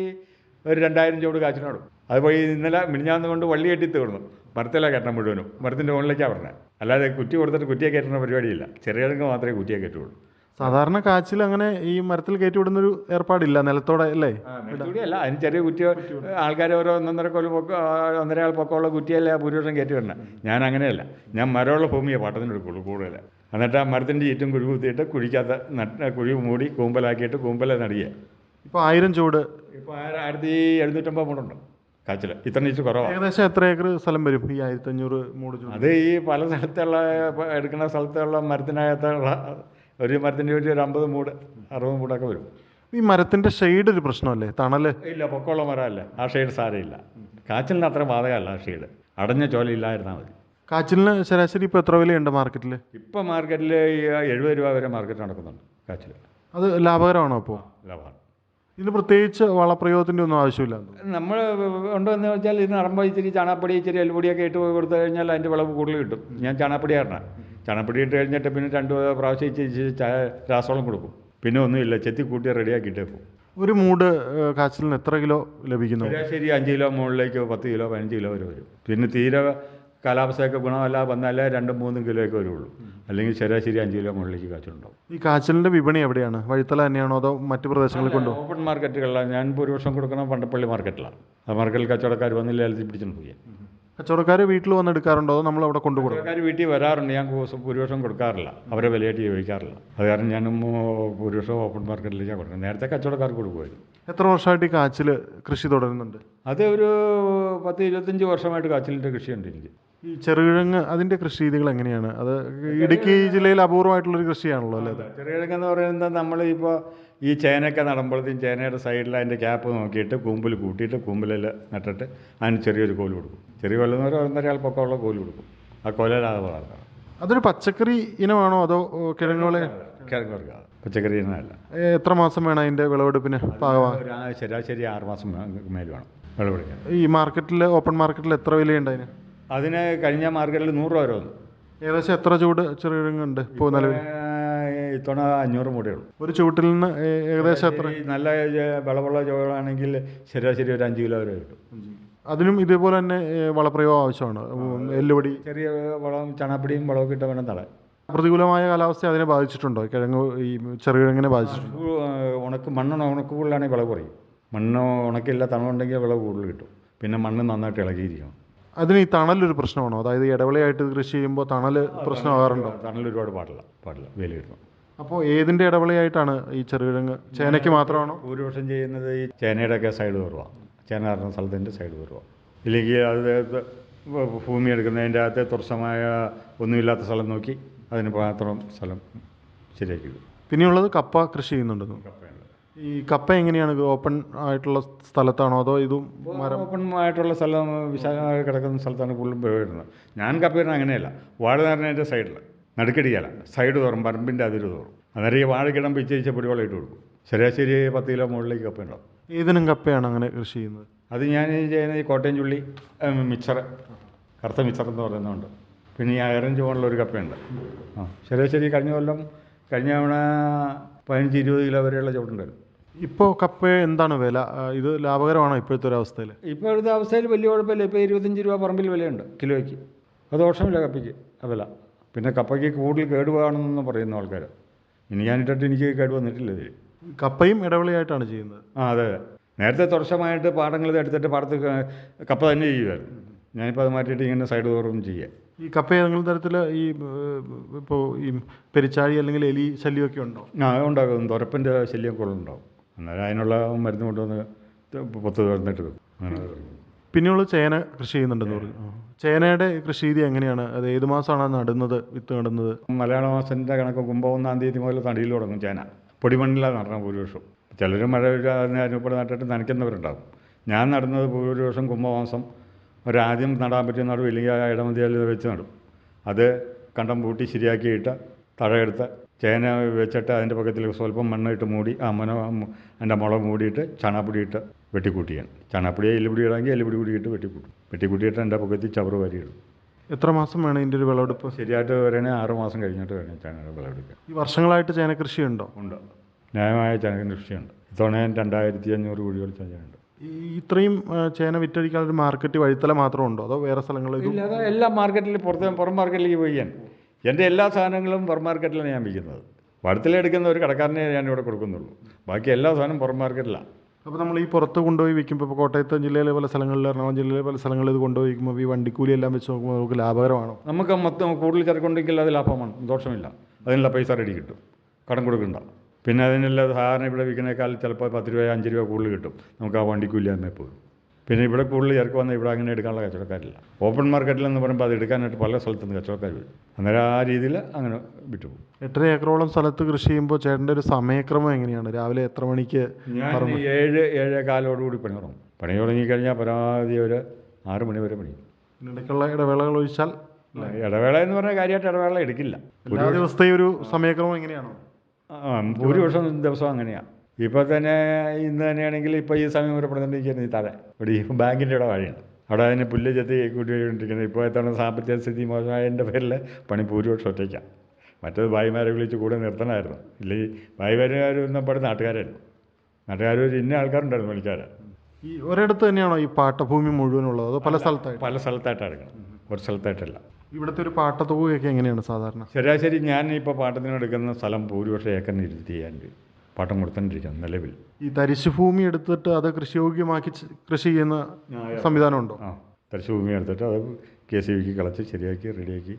ഒരു രണ്ടായിരം ചൂട് കാച്ചിനോടും നടും. അത് പോയി ഇന്നലെ മിനിഞ്ഞാന്ന് കൊണ്ട് വള്ളി കെട്ടി തീർന്നു. മരത്തിലെ കെട്ടണം മുഴുവനും. മരത്തിന്റെ മുകളിലേക്കാണ് പറഞ്ഞത് അല്ലാതെ കുറ്റി കൊടുത്തിട്ട് കുറ്റിയെ കയറ്റുന്ന പരിപാടിയില്ല. ചെറുകിഴങ്ങ് മാത്രമേ കുറ്റിയെ കയറ്റുള്ളൂ സാധാരണ കാച്ചിൽ അങ്ങനെ ഈ മരത്തിൽ കയറ്റി വിടുന്നൊരു ഏർപ്പാടില്ല നിലത്തോടെ അല്ലേ? അല്ല അതിന് ചെറിയ കുറ്റി ആൾക്കാർ ഓരോ ഒന്നൊന്നര കൊല്ലം പൊക്ക പൊക്കമുള്ള കുറ്റിയല്ലേ പൊക്കമുള്ള കുറ്റിയല്ല ഭൂരിപക്ഷം കയറ്റി വിടണം? ഞാൻ അങ്ങനെയല്ല. ഞാൻ മരമുള്ള ഭൂമിയെ പാട്ടത്തിന് എടുക്കുള്ളൂ കൂടുതൽ എന്നിട്ട് ആ മരത്തിന്റെ ചുറ്റും കുഴി കുത്തിയിട്ട് കുഴിക്കകത്ത് നട്ട് കുഴി മൂടി കൂമ്പലാക്കിയിട്ട് കൂമ്പല നടിയ ഇപ്പോൾ ആയിരം ചൂട്. ഇപ്പോൾ ആയിരത്തി എഴുന്നൂറ്റമ്പത് മൂടുണ്ട് കാച്ചിൽ ഇത്ര ഇച്ചിരി കുറവാണ് ഏകദേശം എത്ര ഏക്കർ സ്ഥലം വരും ഈ ആയിരത്തി അഞ്ഞൂറ് മൂട് അത് ഈ പല സ്ഥലത്തുള്ള എടുക്കുന്ന സ്ഥലത്തുള്ള മരത്തിനകത്തുള്ള ഒരു മരത്തിന്റെ ഒരു ഒരു അമ്പത് മൂട് അറുപത് മൂടൊക്കെ വരും. ഈ മരത്തിന്റെ ഷെയ്ഡ് ഒരു പ്രശ്നമല്ലേ? തണൽ? ഇല്ല പൊക്കമുള്ള മരമല്ല. ആ ഷെയ്ഡ് സാരമില്ല. കാച്ചിലിന് അത്ര ബാധകമല്ല ആ ഷെയ്ഡ് അടഞ്ഞ ചോല ഇല്ലായിരുന്നാൽ മതി. കാച്ചിലിന് ശരാശരി ഇപ്പോൾ എത്ര വിലയുണ്ട് മാർക്കറ്റിൽ ഇപ്പോൾ മാർക്കറ്റിൽ എഴുപത് രൂപ വരെ മാർക്കറ്റ് നടക്കുന്നുണ്ട് കാച്ചിൽ അത് ലാഭകരമാണോ അപ്പോൾ ലാഭമാണ്. ഇതിന് പ്രത്യേകിച്ച് വളപ്രയോഗത്തിന്റെ ഒന്നും ആവശ്യമില്ല നമ്മൾ ഉണ്ടോയെന്ന് വെച്ചാൽ ഇത് നടമ്പോൾ ഇച്ചിരി ചാണാപ്പൊടി ഇച്ചിരി എല്ലുപൊടിയൊക്കെ ഇട്ട് കൊടുത്തു കഴിഞ്ഞാൽ അതിന്റെ വിളവ് കൂടുതൽ കിട്ടും. ഞാൻ ചാണകപ്പൊടി കാരണം ചാണകപ്പൊടി ഇട്ട് കഴിഞ്ഞിട്ട് പിന്നെ രണ്ട് പ്രാവശ്യം ഇച്ചിരി ചായ രാസവളം കൊടുക്കും. പിന്നെ ഒന്നുമില്ല ചെത്തി കൂട്ടി റെഡിയാക്കിയിട്ടേ പോകും ഒരു മൂട് കാച്ചിലിന് എത്ര കിലോ ലഭിക്കുന്നു? ശരി അഞ്ച് കിലോ മുകളിലേക്ക് പത്ത് കിലോ പതിനഞ്ച് കിലോ വരെ വരും. പിന്നെ തീരെ കാലാവസ്ഥയൊക്കെ ഗുണമല്ല വന്നാലേ രണ്ടും മൂന്നും കിലോയൊക്കെ വരുള്ളൂ. അല്ലെങ്കിൽ ശരാശരി അഞ്ച് കിലോ മുകളിലേക്ക് കാച്ചിലുണ്ടാവും. ഈ കാച്ചിലിന്റെ വിപണി എവിടെയാണ്? വഴിത്തല തന്നെയാണോ അതോ മറ്റു പ്രദേശങ്ങളിൽ കൊണ്ടോ? ഓപ്പൺ മാർക്കറ്റുകളിലാണ് ഞാൻ ഭൂരിപക്ഷം കൊടുക്കണം പണ്ടപ്പള്ളി മാർക്കറ്റിലാണ് ആ മാർക്കറ്റിൽ കച്ചവടക്കാർ വന്നില്ല എഴുതി പിടിച്ചിട്ട് പോയി. കച്ചവടക്കാർ വീട്ടിൽ വന്ന് എടുക്കാറുണ്ടോ? അതോ നമ്മൾ അവിടെ കൊണ്ടുപോകും കച്ചവടക്കാർ വീട്ടിൽ വരാറുണ്ട്. ഞാൻ ഭൂരിപക്ഷം കൊടുക്കാറില്ല. അവരെ വിലയായിട്ട് ചോദിക്കാറില്ല. അത് കാരണം ഞാൻ ഭൂരിപക്ഷം ഓപ്പൺ മാർക്കറ്റിലേക്കാണ് കൊടുക്കുന്നത്. നേരത്തെ കച്ചവടക്കാർക്ക് കൊടുക്കുമായിരുന്നു. എത്ര വർഷമായിട്ട് ഈ കാച്ചിൽ കൃഷി തുടരുന്നുണ്ട്? അത് ഒരു പത്ത് ഇരുപത്തഞ്ച് വർഷമായിട്ട് കാച്ചിലിന്റെ കൃഷിയുണ്ട് എനിക്ക്. ഈ ചെറുകിഴങ്ങ് അതിന്റെ കൃഷി രീതികൾ എങ്ങനെയാണ്? അത് ഇടുക്കി ജില്ലയിൽ അപൂർവമായിട്ടുള്ള ഒരു കൃഷിയാണല്ലോ അല്ലേ അത്? ചെറുകിഴങ്ങെന്ന് പറയുന്നത് നമ്മൾ ഇപ്പോൾ ഈ ചേനയൊക്കെ നടുമ്പോഴത്തേക്കും ചേനയുടെ സൈഡിൽ അതിന്റെ ക്യാപ്പ് നോക്കിയിട്ട് കൂമ്പിൽ കൂട്ടിയിട്ട് കൂമ്പിലിൽ നട്ടിട്ട് അതിന് ചെറിയൊരു കോൽ കൊടുക്കും. ചെറിയ കൊല്ലെന്ന് പറഞ്ഞാൽ ഒന്നര ആൾ പൊക്കമുള്ള കോൽ കൊടുക്കും. ആ കൊലയിലാതെ വളർത്തണം. അതൊരു പച്ചക്കറി ഇനമാണോ അതോ കിഴങ്ങുകളെ കിഴങ്ങ് വർഗമാണ് പച്ചക്കറി ഇനമല്ല. എത്ര മാസം വേണം അതിന്റെ വിളവെടുപ്പിന് ശരാശരി ആറ് മാസം മേൽ വേണം വിളവെടുക്കാൻ. ഈ മാർക്കറ്റിൽ ഓപ്പൺ മാർക്കറ്റിൽ എത്ര വിലയുണ്ട് അതിന്? അതിന് കഴിഞ്ഞ മാർക്കറ്റിൽ നൂറ് രൂപ വരെ വന്നു. ഏകദേശം എത്ര ചൂട് ചെറുകിഴങ്ങുണ്ട് ഇപ്പോൾ നിലവിൽ? ഇത്തവണ അഞ്ഞൂറ് മൂടിയുള്ളൂ ഉള്ളൂ. ഒരു ചൂട്ടിൽ നിന്ന് ഏകദേശം എത്ര? നല്ല വിളവുള്ള ചോളാണെങ്കിൽ ശരാശരി ഒരു അഞ്ച് കിലോ വരെ കിട്ടും. അതിനും ഇതേപോലെ തന്നെ വളപ്രയോഗം ആവശ്യമാണ്. എല്ലുപടി. ചെറിയ വളം ചണപ്പടിയും വളമൊക്കെ ഇട്ട് വേണം നടാൻ. പ്രതികൂലമായ കാലാവസ്ഥ അതിനെ ബാധിച്ചിട്ടുണ്ടോ? കിഴങ്ങ് ഈ ചെറുകിഴങ്ങിനെ ബാധിച്ചിട്ടുണ്ടോ? ഉണക്ക് മണ്ണ് ഉണക്ക് കൂടുതലാണെങ്കിൽ വിളവ് കുറയും. മണ്ണ് ഉണക്കില്ല തണുണ്ടെങ്കിൽ വിളവ് കൂടുതൽ കിട്ടും. പിന്നെ മണ്ണ് നന്നായിട്ട് ഇളകിയിരിക്കണം. അതിന് ഈ തണലൊരു പ്രശ്നമാണോ? അതായത് ഇടവളയായിട്ട് കൃഷി ചെയ്യുമ്പോൾ തണൽ പ്രശ്നമാകാറുണ്ടോ? തണൽ ഒരുപാട് പാടില്ല പാടില്ല വെയിൽ കിട്ടണം അപ്പോൾ ഏതിന്റെ ഇടവിളയായിട്ടാണ് ഈ ചെറുകിഴങ്ങ് ചേനയ്ക്ക് മാത്രമാണോ? ഭൂരിപക്ഷം ചെയ്യുന്നത് ഈ ചേനയുടെയൊക്കെ സൈഡ് വരുവാ ചേന നടന്ന സ്ഥലത്തിന്റെ സൈഡ് വരുവാ ഇല്ലെങ്കിൽ അത് ഭൂമി എടുക്കുന്നതിന്റെ അകത്ത് തുറസമായ ഒന്നുമില്ലാത്ത സ്ഥലം നോക്കി അതിന് മാത്രം സ്ഥലം ശരിയാക്കി. പിന്നെയുള്ളത് കപ്പ കൃഷി ചെയ്യുന്നുണ്ടെന്ന്. ഈ കപ്പ എങ്ങനെയാണ് ഓപ്പൺ ആയിട്ടുള്ള സ്ഥലത്താണോ അതോ ഇതും മരം? ഓപ്പൺ ആയിട്ടുള്ള സ്ഥലം വിശാലമായി കിടക്കുന്ന സ്ഥലത്താണ് കൂടുതലും പോയിരുന്നത് ഞാൻ കപ്പയിടുന്നത് അങ്ങനെയല്ല. വാഴ നാരനേന്റെ സൈഡിൽ നടുക്കടിയല്ല സൈഡ് തോറും പറമ്പിന്റെ അതിര് തോറും. അന്നേരം ഈ വാഴക്കിടം ഇച്ചിരിച്ച പൊടിവെള്ളം ഇട്ട് കൊടുക്കും. ശരാശരി പത്ത് കിലോ മുകളിലേക്ക് കപ്പ ഉണ്ടാവും. ഏതിനും കപ്പയാണ് അങ്ങനെ കൃഷി ചെയ്യുന്നത്? അത് ഞാൻ ചെയ്യുന്ന ഈ കോട്ടയം ചുള്ളി മിച്ചർ കറുത്ത മിച്ചർ എന്ന് പറയുന്നുണ്ട് പിന്നെ ഈ അയറൻ ഒരു കപ്പയുണ്ട്. ആ ശരാശരി കഴിഞ്ഞ കൊല്ലം കഴിഞ്ഞ തവണ പതിനഞ്ച് ഇരുപത് കിലോ വരെയുള്ള ചുവട്ടുണ്ടായിരുന്നു ഇപ്പോൾ കപ്പ എന്താണ് വില? ഇത് ലാഭകരമാണോ ഇപ്പോഴത്തെ ഒരു അവസ്ഥയിൽ? ഇപ്പോഴത്തെ അവസ്ഥയിൽ വലിയ കുഴപ്പമില്ല. ഇപ്പോൾ ഇരുപത്തഞ്ച് രൂപ പറമ്പിൽ വിലയുണ്ട് കിലോയ്ക്ക്. അത് ദോഷമില്ല കപ്പയ്ക്ക് ആ വില. പിന്നെ കപ്പയ്ക്ക് കൂടുതൽ കേടുവാണെന്ന് പറയുന്ന ആൾക്കാർ ഇനി ഞാനിട്ടിട്ട് എനിക്ക് കേട് വന്നിട്ടില്ല ഇതിൽ കപ്പയും ഇടവിളയായിട്ടാണ് ചെയ്യുന്നത്. ആ അതെ അതെ. നേരത്തെ തുറസമായിട്ട് പാടങ്ങൾ എടുത്തിട്ട് പാടത്ത് കപ്പ തന്നെ ചെയ്യുമായിരുന്നു. ഞാനിപ്പോൾ അത് മാറ്റിയിട്ട് ഇങ്ങനെ സൈഡ് തോറും ചെയ്യാം. ഈ കപ്പ ഏതെങ്കിലും തരത്തിൽ ഈ ഇപ്പോൾ ഈ പെരിച്ചാഴി അല്ലെങ്കിൽ എലി ശല്യമൊക്കെ ഉണ്ടോ? ആ ഉണ്ടാകും. തുരപ്പന്റെ ശല്യം കൂടുതൽ ഉണ്ടാവും അന്നേരം അതിനുള്ള മരുന്ന് കൊണ്ടുവന്ന് പത്ത് തന്നിട്ട് തുറന്നിട്ട് വെക്കും. പിന്നെയുള്ള ചേന കൃഷി ചെയ്യുന്നുണ്ടെന്ന് പറഞ്ഞു. ചേനയുടെ കൃഷി രീതി എങ്ങനെയാണ്? അത് ഏത് മാസമാണ് നടുന്നത് വിത്ത് നടുന്നത്? മലയാള മാസത്തിന്റെ കണക്ക് കുംഭം ഒന്നാം തീയതി മുതൽ തടിയിൽ തുടങ്ങും ചേന. പൊടിമണ്ണിലാണ് നടണം ഭൂരിപക്ഷം. ചിലർ മഴ അതിനൂടെ നട്ടിട്ട് നനയ്ക്കുന്നവരുണ്ടാകും ഞാൻ നടുന്നത് ഭൂരിപക്ഷം കുംഭമാസം ഒരാദ്യം നടാൻ പറ്റിയ നടും ഇല്ലെങ്കിൽ ആ ഇടമതിയാൽ വെച്ച് നടും. അത് കണ്ടം പൂട്ടി ശരിയാക്കിയിട്ട് തഴയെടുത്ത് ചേന വെച്ചിട്ട് അതിന്റെ പക്കത്തിൽ സ്വല്പം മണ്ണിട്ട് മൂടി ആ മന അതിന്റെ മുള മൂടിയിട്ട് ചാണാപ്പൊടി ഇട്ട് വെട്ടിക്കൂട്ടിയാണ് ചാണാപ്പൊടിയെ എല്ലുപൊടി ഇടാമെങ്കിൽ എല്ലുപൊടി കൂടിയിട്ട് വെട്ടിക്കൂട്ടും. വെട്ടിക്കൂട്ടിയിട്ട് എന്റെ പക്കത്തിൽ ചവറ് വാരിയിടും എത്ര മാസം വേണം ഇതിന്റെ ഒരു വിളവെടുപ്പ്? ശരിയായിട്ട് വരണേ ആറ് മാസം കഴിഞ്ഞിട്ട് വേണം ചേനയുടെ വിളവെടുക്കുക ഈ വർഷങ്ങളായിട്ട് ചേന കൃഷിയുണ്ടോ? ഉണ്ട്. ന്യായമായ ചേന കൃഷിയുണ്ട്. ഇത്തവണ രണ്ടായിരത്തി അഞ്ഞൂറ് കുഴികൾ ചേനയുണ്ട്. ഈ ഇത്രയും ചേന വിറ്റഴിക്കാൻ ഒരു മാർക്കറ്റ് വഴിത്തല മാത്രമേ ഉണ്ടോ? അതോ വേറെ സ്ഥലങ്ങളിൽ എല്ലാ മാർക്കറ്റിൽ പുറത്ത് പുറം മാർക്കറ്റിലേക്ക് പോയി ഞാൻ. എന്റെ എല്ലാ സാധനങ്ങളും പുറം മാർക്കറ്റിലാണ് ഞാൻ വിൽക്കുന്നത്. വടത്തിലെടുക്കുന്ന ഒരു കടക്കാരനെ ഞാൻ ഇവിടെ കൊടുക്കുന്നുള്ളൂ. ബാക്കി എല്ലാ സാധനവും പുറം മാർക്കറ്റിലാണ്. അപ്പോൾ നമ്മൾ ഈ പുറത്ത് കൊണ്ടുപോയി വിൽക്കുമ്പോൾ ഇപ്പോൾ കോട്ടയത്ത് ജില്ലയിലെ പല സ്ഥലങ്ങളിൽ എറണാകുളം ജില്ലയിലെ പല സ്ഥലങ്ങളിൽ ഇത് കൊണ്ടുപോയി വിൽക്കുമ്പോൾ ഈ വണ്ടിക്കൂലി എല്ലാം വെച്ച് നോക്കുമ്പോൾ നമുക്ക് ലാഭകരമാണോ? നമുക്ക് മൊത്തം കൂടുതൽ ചരക്കുണ്ടെങ്കിൽ അത് ലാഭമാണ്. ദോഷമില്ല. അതിനുള്ള പൈസ റെഡി കിട്ടും. കടം കൊടുക്കണ്ട. പിന്നെ അതിനുള്ള സാധാരണ ഇവിടെ വിൽക്കുന്നേക്കാൾ ചിലപ്പോൾ പത്ത് രൂപ അഞ്ച് രൂപ കൂടുതൽ കിട്ടും. നമുക്ക് ആ വണ്ടിക്കൂലി തന്നെ പോകും പിന്നെ ഇവിടെ കൂടുതൽ ചരക്ക് വന്നാൽ ഇവിടെ അങ്ങനെ എടുക്കാനുള്ള കച്ചവടക്കാരില്ല. ഓപ്പൺ മാർക്കറ്റിൽ എന്ന് പറയുമ്പോൾ അത് എടുക്കാനായിട്ട് പല സ്ഥലത്തു നിന്ന് കച്ചവടക്കാർ വരും. അന്നേരം ആ രീതിയിൽ അങ്ങനെ വിറ്റുപോകും എട്ടര ഏക്കറോളം സ്ഥലത്ത് കൃഷി ചെയ്യുമ്പോൾ ചേട്ടന്റെ ഒരു സമയക്രമം എങ്ങനെയാണ്? രാവിലെ എത്ര മണിക്ക് ഞാൻ ഏഴ് ഏഴേ കാലോടുകൂടി പണി തുടങ്ങും. പണി തുടങ്ങിക്കഴിഞ്ഞാൽ പരമാവധി ഒരു ആറ് മണി വരെ പണി ഇടയ്ക്കുള്ള ഇടവേളകൾ ഒഴിച്ചാൽ ഇടവേള എന്ന് പറഞ്ഞാൽ കാര്യമായിട്ട് ഇടവേള എടുക്കില്ല. എല്ലാ ദിവസത്തെ ഒരു സമയക്രമം എങ്ങനെയാണോ? ഭൂരിപക്ഷം ദിവസം അങ്ങനെയാണ് ഇപ്പോൾ തന്നെ ഇന്ന് തന്നെയാണെങ്കിൽ ഇപ്പോൾ ഈ സമയം വരെ പറഞ്ഞുകൊണ്ടിരിക്കുന്നത് ഈ താഴെ ഇവിടെ ഈ ബാങ്കിന്റെ ഇവിടെ വഴിയുണ്ട്. അവിടെ അതിന് പുല്ല് ചെത്തി കൂട്ടിക്കൊണ്ടിരിക്കുന്നത്. ഇപ്പോൾ എത്തവണ സാമ്പത്തിക സ്ഥിതി മോശമായതിന്റെ പേരിൽ പണി ഭൂരിപക്ഷം ഒറ്റയ്ക്കാം മറ്റത് ഭായിമാരെ വിളിച്ച് കൂടെ നിർത്തണമായിരുന്നു. ഇല്ലെങ്കിൽ ഭായിമാരുകാർ എന്നപ്പെടുന്ന നാട്ടുകാരായിരുന്നു. നാട്ടുകാർ ഒരു ഇന്ന ആൾക്കാരുണ്ടായിരുന്നു വിളിക്കാറ്. ഈ ഒരിടത്ത് തന്നെയാണോ ഈ പാട്ടഭൂമി മുഴുവനുള്ളത്? അതോ പല സ്ഥലത്തായിട്ട്? പല സ്ഥലത്തായിട്ട് എടുക്കണം ഒരു സ്ഥലത്തായിട്ടല്ല. ഇവിടുത്തെ ഒരു പാട്ടത്തുകയൊക്കെ എങ്ങനെയാണ് സാധാരണ? ശരാശരി ഞാൻ ഇപ്പോൾ പാട്ടത്തിന് എടുക്കുന്ന സ്ഥലം ഭൂരിപക്ഷം ഏക്കറിന് ഇരുപത്തി രൂപ. പാട്ടം കൊടുത്തോണ്ടിരിക്കുന്നത് നിലവിൽ. ഈ തരിശു ഭൂമി എടുത്തിട്ട് അത് കൃഷിയോഗ്യമാക്കി കൃഷി ചെയ്യുന്ന സംവിധാനമുണ്ടോ? ആ തരിശു ഭൂമി എടുത്തിട്ട് അത് കെ സി വിക്ക് കളച്ച് ശരിയാക്കി റെഡിയാക്കി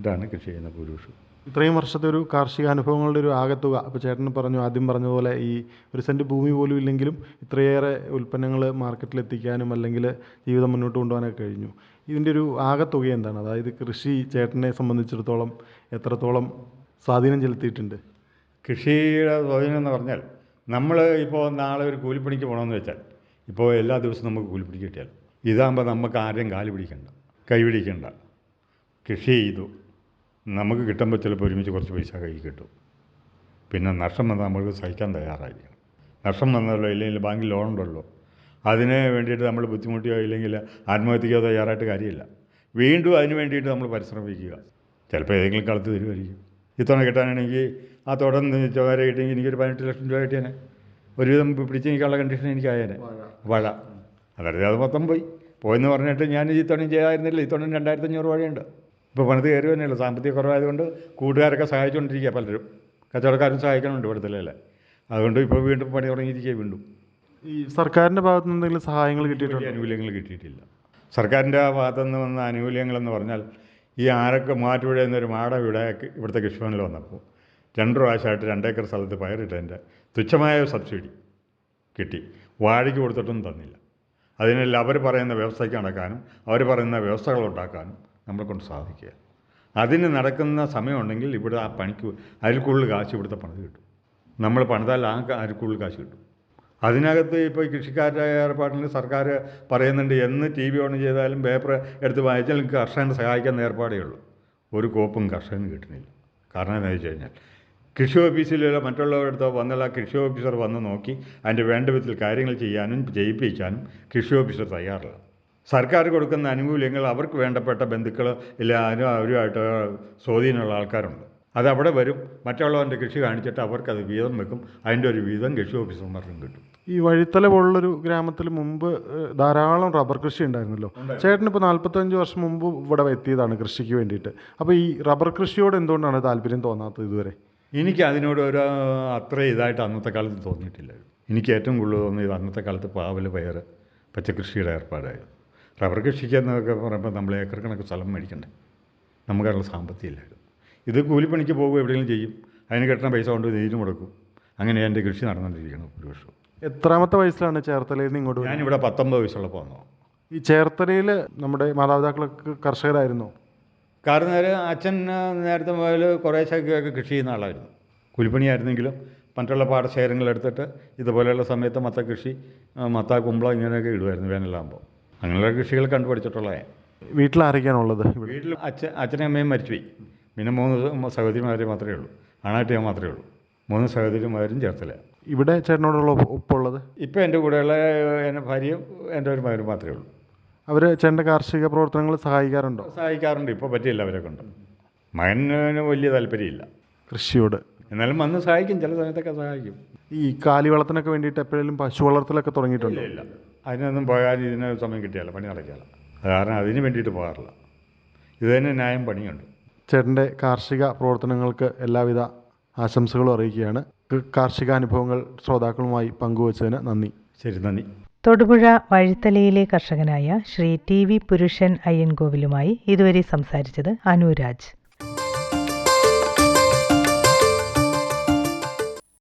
ഇതാണ് കൃഷി ചെയ്യുന്ന ഭൂരിപക്ഷം. ഇത്രയും വർഷത്തെ ഒരു കാർഷിക അനുഭവങ്ങളുടെ ഒരു ആകത്തുക. അപ്പോൾ ചേട്ടൻ പറഞ്ഞു ആദ്യം പറഞ്ഞതുപോലെ ഈ ഒരു സെന്റ് ഭൂമി പോലും ഇല്ലെങ്കിലും ഇത്രയേറെ ഉൽപ്പന്നങ്ങൾ മാർക്കറ്റിൽ എത്തിക്കാനും അല്ലെങ്കിൽ ജീവിതം മുന്നോട്ട് കൊണ്ടുപോകാനൊക്കെ കഴിഞ്ഞു. ഇതിന്റെ ഒരു ആകത്തുക എന്താണ്? അതായത് കൃഷി ചേട്ടനെ സംബന്ധിച്ചിടത്തോളം എത്രത്തോളം സ്വാധീനം ചെലുത്തിയിട്ടുണ്ട്? കൃഷിയുടെ സ്വാധീനം എന്ന് പറഞ്ഞാൽ നമ്മൾ ഇപ്പോൾ നാളെ ഒരു കൂലിപ്പണിക്ക് പോകണമെന്ന് വെച്ചാൽ ഇപ്പോൾ എല്ലാ ദിവസവും നമുക്ക് കൂലിപ്പണിക്ക് കിട്ടിയാൽ ഇതാകുമ്പോൾ നമുക്ക് ആരെയും കാൽ പിടിക്കണ്ട കൈ പിടിക്കണ്ട. കൃഷി ചെയ്തു. നമുക്ക് കിട്ടുമ്പോൾ ചിലപ്പോൾ ഒരുമിച്ച് കുറച്ച് പൈസ കയ്യിൽ കിട്ടും. പിന്നെ നഷ്ടം വന്നാൽ നമ്മൾക്ക് സഹിക്കാൻ തയ്യാറായിരിക്കണം. നഷ്ടം വന്നല്ലോ ഇല്ലെങ്കിൽ ബാങ്കിൽ ലോൺ ഉണ്ടല്ലോ. അതിന് വേണ്ടിയിട്ട് നമ്മൾ ബുദ്ധിമുട്ടിയോ ഇല്ലെങ്കിൽ ആത്മഹത്യക്കോ തയ്യാറായിട്ട് കാര്യമില്ല. വീണ്ടും അതിന് വേണ്ടിയിട്ട് നമ്മൾ പരിശ്രമിക്കുക. ചിലപ്പോൾ ഏതെങ്കിലും കളത്ത് തരുമായിരിക്കും. ഇത്തവണ കിട്ടാനാണെങ്കിൽ ആ തുടർന്ന് ചോര കിട്ടിയെങ്കിൽ എനിക്കൊരു പതിനെട്ട് ലക്ഷം രൂപ കിട്ടിയേനെ. ഒരുവിധം പിടിച്ച് നിൽക്കാനുള്ള കണ്ടീഷൻ എനിക്കായേനെ വാഴ. അതറിയാതെ അത് മൊത്തം പോയി. പോയെന്ന് പറഞ്ഞിട്ട് ഞാൻ ഈ തവണ ചെയ്യാതിരുന്നില്ല. ഈ തവണ രണ്ടായിരത്തി അഞ്ഞൂറ് വഴയുണ്ട്. ഇപ്പോൾ പണിത് കയറി തന്നെയല്ല സാമ്പത്തിക കുറവായതുകൊണ്ട് കൂട്ടുകാരൊക്കെ സഹായിച്ചുകൊണ്ടിരിക്കുക പലരും. കച്ചവടക്കാരും സഹായിക്കണമുണ്ട് ഇവിടുത്തെ അതുകൊണ്ട് ഇപ്പോൾ വീണ്ടും പണി തുടങ്ങിയിരിക്കുക വീണ്ടും. ഈ സർക്കാരിന്റെ ഭാഗത്ത് നിന്ന് എന്തെങ്കിലും സഹായങ്ങൾ കിട്ടിയിട്ടുണ്ട് കിട്ടിയിട്ടുണ്ടോ? ആനുകൂല്യങ്ങൾ കിട്ടിയിട്ടില്ല. സർക്കാരിന്റെ ഭാഗത്തു നിന്ന് വന്ന ആനുകൂല്യങ്ങളെന്ന് പറഞ്ഞാൽ ഈ ആരൊക്കെ മാറ്റുപുഴ എന്നൊരു മാട ഇവിടെ ഇവിടുത്തെ കൃഷിഭവനിൽ വന്നപ്പോൾ രണ്ട് പ്രാവശ്യമായിട്ട് രണ്ടേക്കർ സ്ഥലത്ത് പയറിട്ടതിന്റെ തുച്ഛമായ സബ്സിഡി കിട്ടി. വാഴയ്ക്ക് കൊടുത്തിട്ടൊന്നും തന്നില്ല. അതിനെല്ലാം അവർ പറയുന്ന വ്യവസ്ഥയ്ക്ക് നടക്കാനും അവർ പറയുന്ന വ്യവസ്ഥകൾ ഉണ്ടാക്കാനും നമ്മളെ കൊണ്ട് സാധിക്കുക അതിന് നടക്കുന്ന സമയമുണ്ടെങ്കിൽ ഇവിടെ ആ പണിക്ക് അതിൽ കൂടുതൽ കാശ് ഇവിടുത്തെ പണിത് കിട്ടും. നമ്മൾ പണിതാൽ ആ അതിൽ കൂടുതൽ കാശ് കിട്ടും. അതിനകത്ത് ഇപ്പോൾ കൃഷിക്കാരുടെ ഏർപ്പാടിന് സർക്കാർ പറയുന്നുണ്ട് എന്ന് ടി വി ഓൺ ചെയ്താലും പേപ്പർ എടുത്ത് വായിച്ചാലും കർഷകനെ സഹായിക്കാൻ ഏർപ്പാടേ ഉള്ളൂ. ഒരു കോപ്പും കർഷകന് കിട്ടുന്നില്ല. കാരണം എന്താണെന്ന് വെച്ച് കഴിഞ്ഞാൽ കൃഷി ഓഫീസിലോ വന്നാൽ വന്നുള്ള കൃഷി ഓഫീസർ വന്ന് നോക്കി അതിന്റെ വേണ്ട വിധത്തിൽ കാര്യങ്ങൾ ചെയ്യാനും ചെയ്യിപ്പിക്കാനും കൃഷി ഓഫീസർ തയ്യാറില്ല സർക്കാർ കൊടുക്കുന്ന ആനുകൂല്യങ്ങൾ അവർക്ക് വേണ്ടപ്പെട്ട ബന്ധുക്കൾ ഇല്ല അതിനും അവരുമായിട്ട് സ്വാധീനമുള്ള ആൾക്കാരുണ്ട്. അത് അവിടെ വരും. മറ്റുള്ളവന്റെ കൃഷി കാണിച്ചിട്ട് അവർക്കത് വീതം വെക്കും. അതിന്റെ ഒരു വീതം കൃഷി ഓഫീസർമാർക്കും കിട്ടും. ഈ വഴിത്തല പോലുള്ളൊരു ഗ്രാമത്തിൽ മുമ്പ് ധാരാളം റബ്ബർ കൃഷി ഉണ്ടായിരുന്നല്ലോ. ചേട്ടൻ ഇപ്പോൾ നാൽപ്പത്തഞ്ച് വർഷം മുമ്പ് ഇവിടെ എത്തിയതാണ് കൃഷിക്ക് വേണ്ടിയിട്ട്. അപ്പോൾ ഈ റബ്ബർ കൃഷിയോട് എന്തുകൊണ്ടാണ് താല്പര്യം തോന്നാത്തത് ഇതുവരെ? എനിക്ക് അതിനോട് ഒരു അത്ര ഇതായിട്ട് അന്നത്തെ കാലത്ത് തോന്നിയിട്ടില്ല എനിക്ക് ഏറ്റവും കൂടുതൽ തോന്നിയത് അന്നത്തെ കാലത്ത് പാവൽ പയർ പച്ചക്കൃഷിയുടെ ഏർപ്പാടായിരുന്നു. റബ്ബർ കൃഷിക്ക് എന്നൊക്കെ പറയുമ്പോൾ നമ്മൾ ഏക്കർ കണക്ക് സ്ഥലം മേടിക്കണ്ടേ? നമുക്കതിനുള്ള സാമ്പത്തികം ഇല്ലായിരുന്നു. ഇത് കൂലിപ്പണിക്ക് പോകും എവിടെയെങ്കിലും ചെയ്യും. അതിന് കെട്ടണ പൈസ കൊണ്ട് നീര് മുടക്കും അങ്ങനെ എന്റെ കൃഷി നടന്നുകൊണ്ടിരിക്കണം ഒരു വർഷം എത്രാമത്തെ വയസ്സിലാണ് ചേർത്തലയിൽ നിന്ന് ഇങ്ങോട്ട്? ഞാനിവിടെ പത്തൊമ്പത് വയസ്സുള്ളപ്പോൾ വന്നു ഈ ചേർത്തലയിൽ നമ്മുടെ മാതാപിതാക്കളൊക്കെ കർഷകരായിരുന്നോ. കാരണം നേരം അച്ഛൻ നേരത്തെ മുതൽ കുറേശ്ശൊക്കെ കൃഷി ചെയ്യുന്ന ആളായിരുന്നു. കൂലിപ്പണിയായിരുന്നെങ്കിലും മറ്റുള്ള പാടശേഖരങ്ങളെടുത്തിട്ട് ഇതുപോലെയുള്ള സമയത്ത് മത്ത കൃഷി മത്ത കുമ്പള ഇങ്ങനെയൊക്കെ ഇടുമായിരുന്നു വേനലാകുമ്പോൾ. അങ്ങനെയുള്ള കൃഷികൾ കണ്ടുപഠിച്ചിട്ടുള്ളതാണ് വീട്ടിൽ ആരൊക്കെയാണുള്ളത് വീട്ടിൽ അച്ഛൻ അച്ഛനും അമ്മയും മരിച്ചുപോയി. പിന്നെ മൂന്ന് സഹോദരിമാരെ മാത്രമേ ഉള്ളൂ. ആണായിട്ട് ഞാൻ മാത്രമേ ഉള്ളൂ. മൂന്ന് സഹോദരിമാരും ചേർത്തില്ല ഇവിടെ ചേട്ടനോടുള്ള ഉപ്പുള്ളത് ഒപ്പുള്ളത്? ഇപ്പോൾ എന്റെ കൂടെയുള്ള എന്റെ ഭാര്യയും എന്റെ ഒരു മകനും മാത്രമേ ഉള്ളൂ. അവർ ചേട്ടന്റെ കാർഷിക പ്രവർത്തനങ്ങൾ സഹായിക്കാറുണ്ടോ? സഹായിക്കാറുണ്ട്. ഇപ്പോൾ പറ്റിയില്ല അവരെ കൊണ്ട് മകന് വലിയ താല്പര്യമില്ല. കൃഷിയോട്. എന്നാലും വന്ന് സഹായിക്കും. ചില സമയത്തൊക്കെ സഹായിക്കും. ഈ കാലി വളത്തിനൊക്കെ വേണ്ടിയിട്ട് എപ്പോഴെങ്കിലും പശു വളർത്തലൊക്കെ തുടങ്ങിയിട്ടുണ്ടോ? ഇല്ല ഇല്ല. അതിനൊന്നും പോകാൻ ഇതിന് സമയം കിട്ടിയാല? പണി നടക്കില്ല കാരണം അതിന് വേണ്ടിയിട്ട് പോകാറില്ല. ഇത് തന്നെ ന്യായം പണിയുണ്ട്. ചേട്ടന്റെ കാർഷിക പ്രവർത്തനങ്ങൾക്ക് എല്ലാവിധ ആശംസകളും അറിയിക്കുകയാണ്. കാർഷിക അനുഭവങ്ങൾ ശ്രോതാക്കളുമായി പങ്കുവച്ചതിന് നന്ദി. ശരി നന്ദി. തൊടുപുഴ വഴിത്തലയിലെ കർഷകനായ ശ്രീ ടി വി പുരുഷൻ അയ്യൻകോവിലുമായി ഇതുവരെ സംസാരിച്ചത് അനുരാജ്.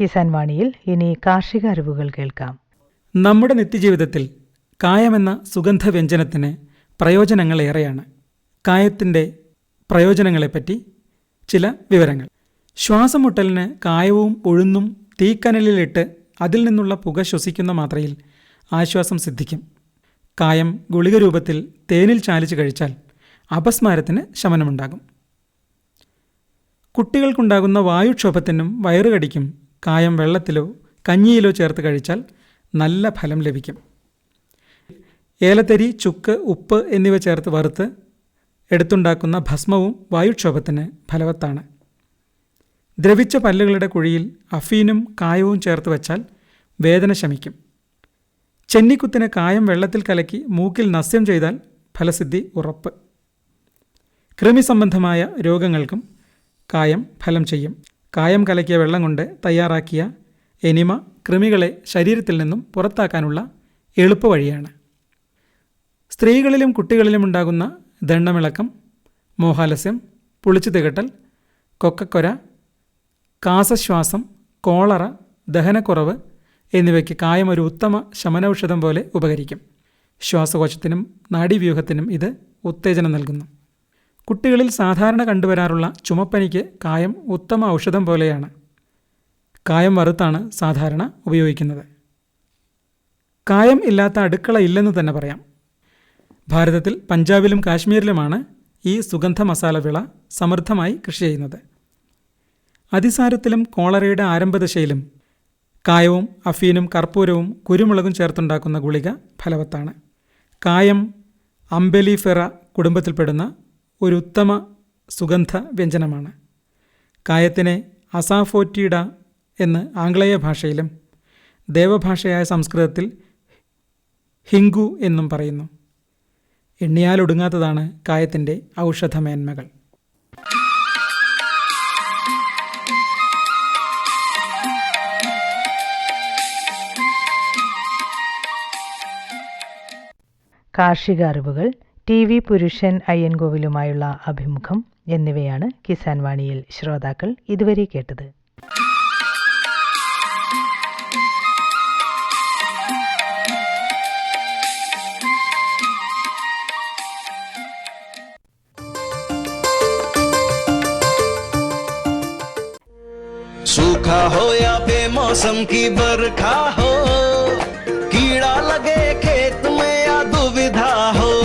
കിസാൻ വാണിയിൽ ഇനി കാർഷിക അറിവുകൾ കേൾക്കാം. നമ്മുടെ നിത്യജീവിതത്തിൽ കായമെന്ന സുഗന്ധവ്യഞ്ജനത്തിന് പ്രയോജനങ്ങൾ ഏറെയാണ്. കായത്തിന്റെ പ്രയോജനങ്ങളെപ്പറ്റി ചില വിവരങ്ങൾ. ശ്വാസമുട്ടലിന് കായവും ഉഴുന്നും തീക്കനലിലിട്ട് അതിൽ നിന്നുള്ള പുക ശ്വസിക്കുന്ന മാത്രയിൽ ആശ്വാസം സിദ്ധിക്കും. കായം ഗുളിക രൂപത്തിൽ തേനിൽ ചാലിച്ച് കഴിച്ചാൽ അപസ്മാരത്തിന് ശമനമുണ്ടാകും. കുട്ടികൾക്കുണ്ടാകുന്ന വായുക്ഷോഭത്തിനും വയറുകടിക്കും കായം വെള്ളത്തിലോ കഞ്ഞിയിലോ ചേർത്ത് കഴിച്ചാൽ നല്ല ഫലം ലഭിക്കും. ഏലത്തരി ചുക്ക് ഉപ്പ് എന്നിവ ചേർത്ത് വറുത്ത് എടുത്തുണ്ടാക്കുന്ന ഭസ്മവും വായുക്ഷോഭത്തിന് ഫലവത്താണ്. ദ്രവിച്ച പല്ലുകളുടെ കുഴിയിൽ അഫീനും കായവും ചേർത്ത് വച്ചാൽ വേദന ശമിക്കും. ചെന്നിക്കുത്തിന് കായം വെള്ളത്തിൽ കലക്കി മൂക്കിൽ നസ്യം ചെയ്താൽ ഫലസിദ്ധി ഉറപ്പ്. കൃമി സംബന്ധമായ രോഗങ്ങൾക്കും കായം ഫലം ചെയ്യും. കായം കലക്കിയ വെള്ളം കൊണ്ട് തയ്യാറാക്കിയ എനിമ കൃമികളെ ശരീരത്തിൽ നിന്നും പുറത്താക്കാനുള്ള എളുപ്പവഴിയാണ്. സ്ത്രീകളിലും കുട്ടികളിലും ഉണ്ടാകുന്ന ദണ്ണമിളക്കം മോഹാലസ്യം പുളിച്ചു തികട്ടൽ കൊക്കക്കൊര കാസശ്വാസം കോളറ ദഹനക്കുറവ് എന്നിവയ്ക്ക് കായം ഒരു ഉത്തമ ശമനൌഷധം പോലെ ഉപകരിക്കും. ശ്വാസകോശത്തിനും നാഡീവ്യൂഹത്തിനും ഇത് ഉത്തേജനം നൽകുന്നു. കുട്ടികളിൽ സാധാരണ കണ്ടുവരാറുള്ള ചുമപ്പനിക്ക് കായം ഉത്തമ ഔഷധം പോലെയാണ്. കായം വറുത്താണ് സാധാരണ ഉപയോഗിക്കുന്നത്. കായം ഇല്ലാത്ത അടുക്കള ഇല്ലെന്ന് തന്നെ പറയാം. ഭാരതത്തിൽ പഞ്ചാബിലും കാശ്മീരിലുമാണ് ഈ സുഗന്ധ മസാല വിള സമൃദ്ധമായി കൃഷി ചെയ്യുന്നത്. അതിസാരത്തിലും കോളറയുടെ ആരംഭദശയിലും കായവും അഫീനും കർപ്പൂരവും കുരുമുളകും ചേർത്തുണ്ടാക്കുന്ന ഗുളിക ഫലവത്താണ് കായം അംബലിഫെറ കുടുംബത്തിൽപ്പെടുന്ന ഒരു ഉത്തമ സുഗന്ധ വ്യഞ്ജനമാണ് കായത്തിനെ അസാഫോറ്റീഡ എന്ന് ആംഗ്ലേയ ഭാഷയിലും ദേവഭാഷയായ സംസ്കൃതത്തിൽ ഹിങ്കു എന്നും പറയുന്നു. എണ്ണിയാലൊടുങ്ങാത്തതാണ് കായത്തിന്റെ ഔഷധമേന്മകൾ. കാർഷിക അറിവുകൾ ടി വി പുരുഷൻ അയ്യൻകോവിലുമായുള്ള അഭിമുഖം എന്നിവയാണ് കിസാൻ വാണിയിൽ ശ്രോതാക്കൾ ഇതുവരെ കേട്ടത് सूखा हो या बेमौसम की बरखा हो कीड़ा लगे खेत में या दुविधा हो बहुत ही कम